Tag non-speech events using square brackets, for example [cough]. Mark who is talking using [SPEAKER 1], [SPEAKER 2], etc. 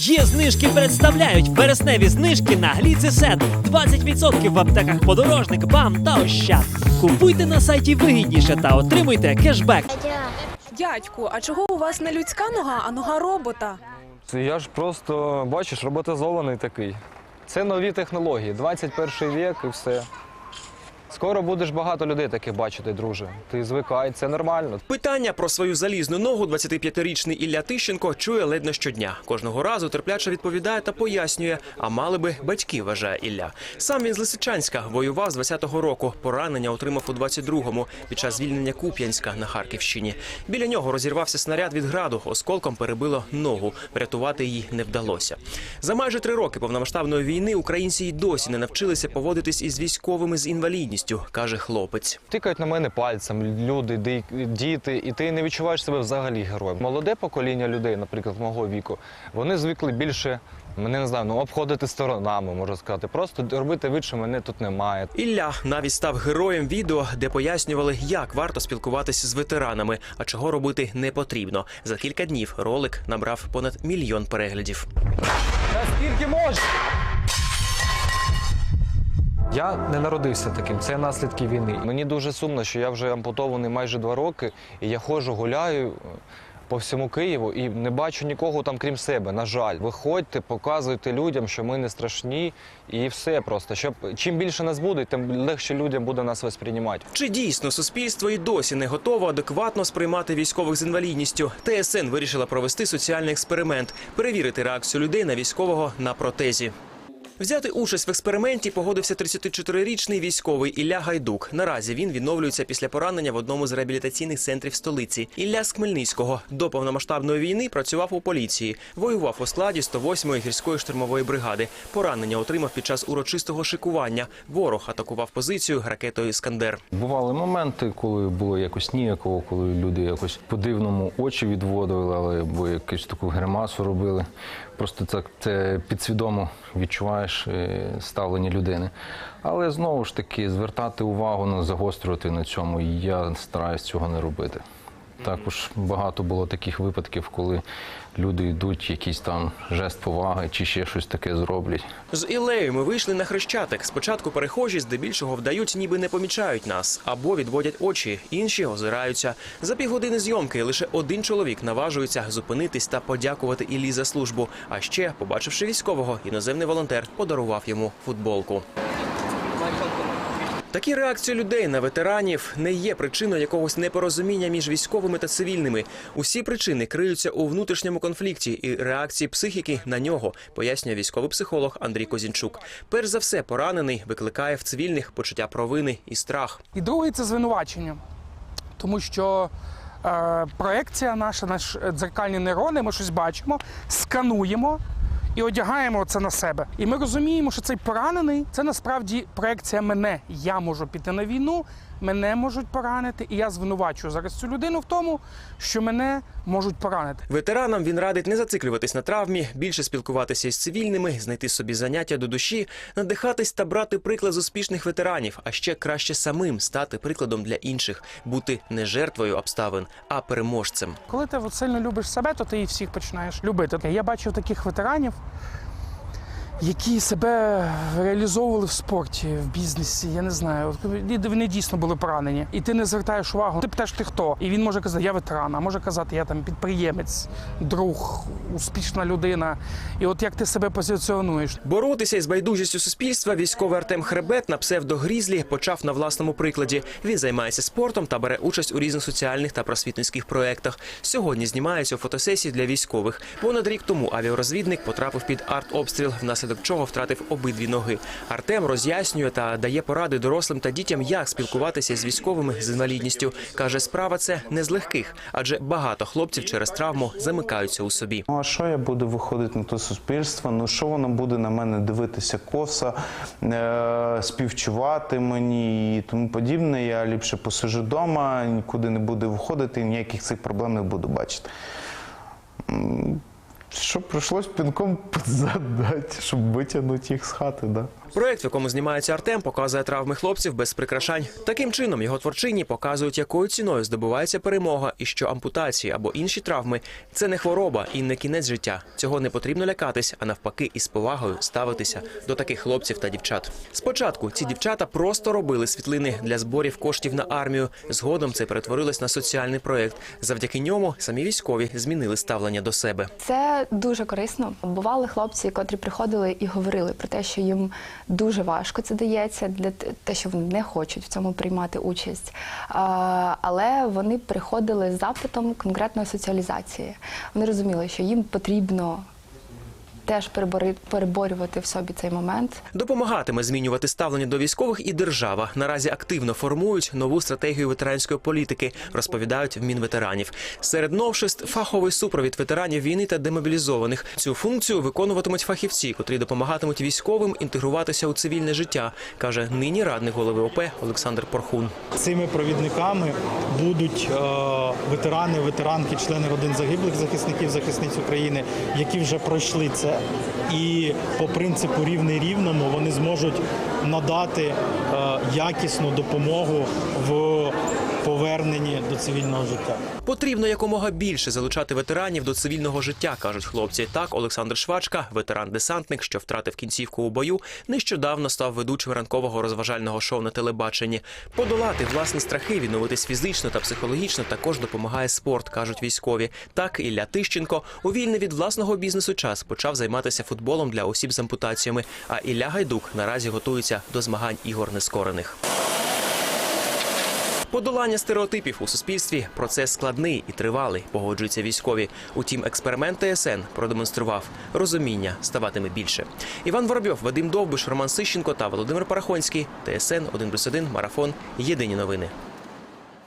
[SPEAKER 1] Є знижки представляють вересневі знижки на гліцесет. 20% в аптеках подорожник, бам та ощад. Купуйте на сайті вигідніше та отримуйте кешбек.
[SPEAKER 2] Дядьку, а чого у вас не людська нога, а нога робота?
[SPEAKER 3] Це я ж просто, бачиш, роботизований такий. Це нові технології, 21 вік і все. Скоро будеш багато людей таких бачити, друже. Ти звикай, це нормально.
[SPEAKER 4] Питання про свою залізну ногу 25-річний Ілля Тищенко чує ледь не щодня. Кожного разу терпляче відповідає та пояснює, а мали би батьки, вважає Ілля. Сам він з Лисичанська воював з 20-го року. Поранення отримав у 22-му під час звільнення Куп'янська на Харківщині. Біля нього розірвався снаряд від граду, осколком перебило ногу. Врятувати її не вдалося. За майже три роки повномасштабної війни українці й досі не навчилися поводитись із військовими з інвалідністю, каже хлопець.
[SPEAKER 3] Тикають на мене пальцем, люди, діти, і ти не відчуваєш себе взагалі героєм. Молоде покоління людей, наприклад, мого віку, вони звикли більше, мене не знаю, ну обходити сторонами, можна сказати. Просто робити вид, що мене тут немає.
[SPEAKER 4] Ілля навіть став героєм відео, де пояснювали, як варто спілкуватися з ветеранами, а чого робити не потрібно. За кілька днів ролик набрав понад мільйон переглядів.
[SPEAKER 3] Скільки можеш? Я не народився таким, це наслідки війни. Мені дуже сумно, що я вже ампутований майже два роки, і я ходжу, гуляю е, по всьому Києву і не бачу нікого там, крім себе. На жаль, виходьте, показуйте людям, що ми не страшні, і все просто. Щоб чим більше нас буде, тим легше людям буде нас восприймати.
[SPEAKER 4] Чи дійсно суспільство і досі не готово адекватно сприймати військових з інвалідністю? ТСН вирішила провести соціальний експеримент, перевірити реакцію людей на військового на протезі. Взяти участь в експерименті погодився 34-річний військовий Ілля Гайдук. Наразі він відновлюється після поранення в одному з реабілітаційних центрів столиці. Ілля з Хмельницького до повномасштабної війни працював у поліції, воював у складі 108-ї гірської штурмової бригади. Поранення отримав під час урочистого шикування. Ворог атакував позицію ракетою Іскандер.
[SPEAKER 5] Бували моменти, коли було якось ніяково, коли люди якось по-дивному очі відводили, або якусь таку гримасу робили. Просто це, це підсвідомо відчуваєш е, ставлення людини. Але знову ж таки звертати увагу, на загострювати на цьому, я стараюсь цього не робити. Також багато було таких випадків, коли люди йдуть, якийсь там жест поваги чи ще щось таке зроблять.
[SPEAKER 4] З Ілею ми вийшли на хрещатик. Спочатку перехожі здебільшого вдають, ніби не помічають нас або відводять очі, інші озираються. За півгодини зйомки лише один чоловік наважується зупинитись та подякувати Іллі за службу. А ще, побачивши військового, іноземний волонтер подарував йому футболку. Такі реакції людей на ветеранів не є причиною якогось непорозуміння між військовими та цивільними. Усі причини криються у внутрішньому конфлікті і реакції психіки на нього, пояснює військовий психолог Андрій Козінчук. Перш за все, поранений викликає в цивільних почуття провини і страх.
[SPEAKER 6] І другий це звинувачення, тому що е, проекція наша, наш дзеркальні нейрони, ми щось бачимо, скануємо. І одягаємо це на себе. І ми розуміємо, що цей поранений це насправді проекція мене. Я можу піти на війну, мене можуть поранити, і я звинувачую зараз цю людину в тому, що мене можуть поранити.
[SPEAKER 4] Ветеранам він радить не зациклюватись на травмі, більше спілкуватися із цивільними, знайти собі заняття до душі, надихатись та брати приклад з успішних ветеранів, а ще краще самим стати прикладом для інших, бути не жертвою обставин, а переможцем.
[SPEAKER 6] Коли ти сильно любиш себе, то ти і всіх починаєш любити. Я бачив таких ветеранів, які себе реалізовували в спорті, в бізнесі. Я не знаю. Вони дійсно були поранені. І ти не звертаєш увагу. Ти питаєш, ти хто? І він може казати, я ветеран, а може казати, я там підприємець, друг, успішна людина. І от як ти себе позиціонуєш?
[SPEAKER 4] Боротися із байдужістю суспільства військовий Артем Хребет на псевдогрізлі почав на власному прикладі. Він займається спортом та бере участь у різних соціальних та просвітницьких проєктах. Сьогодні знімається у фотосесії для військових. Понад рік тому авіарозвідник потрапив під артобстріл, внаслідок чого втратив обидві ноги. Артем роз'яснює та дає поради дорослим та дітям, як спілкуватися з військовими з інвалідністю. каже, справа це не з легких, адже багато хлопців через травму замикаються у собі.
[SPEAKER 7] Ну а що я буду виходити на те суспільство? Ну що воно буде на мене дивитися коса, е- співчувати мені і тому подібне. Я ліпше посижу вдома, нікуди не буду виходити, ніяких цих проблем не буду бачити. М, Що прийшлось пінком [laughs] задати, щоб витягнути їх з хати. Да?
[SPEAKER 4] Проект, в якому знімається Артем, показує травми хлопців без прикрашань. Таким чином його творчині показують, якою ціною здобувається перемога, і що ампутації або інші травми це не хвороба і не кінець життя. Цього не потрібно лякатись, а навпаки, із повагою ставитися до таких хлопців та дівчат. Спочатку ці дівчата просто робили світлини для зборів коштів на армію. Згодом це перетворилось на соціальний проект. Завдяки ньому самі військові змінили ставлення до себе.
[SPEAKER 8] Це дуже корисно. Бували хлопці, котрі приходили і говорили про те, що їм дуже важко це дається, для те, що вони не хочуть в цьому приймати участь. Але вони приходили з запитом конкретної соціалізації. Вони розуміли, що їм потрібно теж перебори- переборювати в собі цей момент.
[SPEAKER 4] Допомагатиме змінювати ставлення до військових і держава. Наразі активно формують нову стратегію ветеранської політики, розповідають в Мінветеранів. Серед новшеств фаховий супровід ветеранів війни та демобілізованих. Цю функцію виконуватимуть фахівці, котрі допомагатимуть військовим інтегруватися у цивільне життя, каже нині радник голови ОП Олександр Порхун.
[SPEAKER 9] Цими провідниками будуть е, ветерани, ветеранки, члени родин загиблих захисників, захисниць України, які вже пройшли це. Thank you. І по принципу рівний рівному вони зможуть надати е, якісну допомогу в поверненні до цивільного життя.
[SPEAKER 4] Потрібно якомога більше залучати ветеранів до цивільного життя, кажуть хлопці. Так, Олександр Швачка, ветеран-десантник, що втратив кінцівку у бою, нещодавно став ведучим ранкового розважального шоу на телебаченні. Подолати власні страхи, відновитись фізично та психологічно також допомагає спорт, кажуть військові. Так, Ілля Тищенко у вільний від власного бізнесу час почав займатися футболом для осіб з ампутаціями. А Ілля Гайдук наразі готується до змагань ігор нескорених. Подолання стереотипів у суспільстві процес складний і тривалий, погоджуються військові. Утім, експеримент ТСН продемонстрував розуміння ставатиме більше. Іван Воробйов, Вадим Довбиш, Роман Сищенко та Володимир Парахонський. ТСН 1+,1, Марафон. Єдині новини.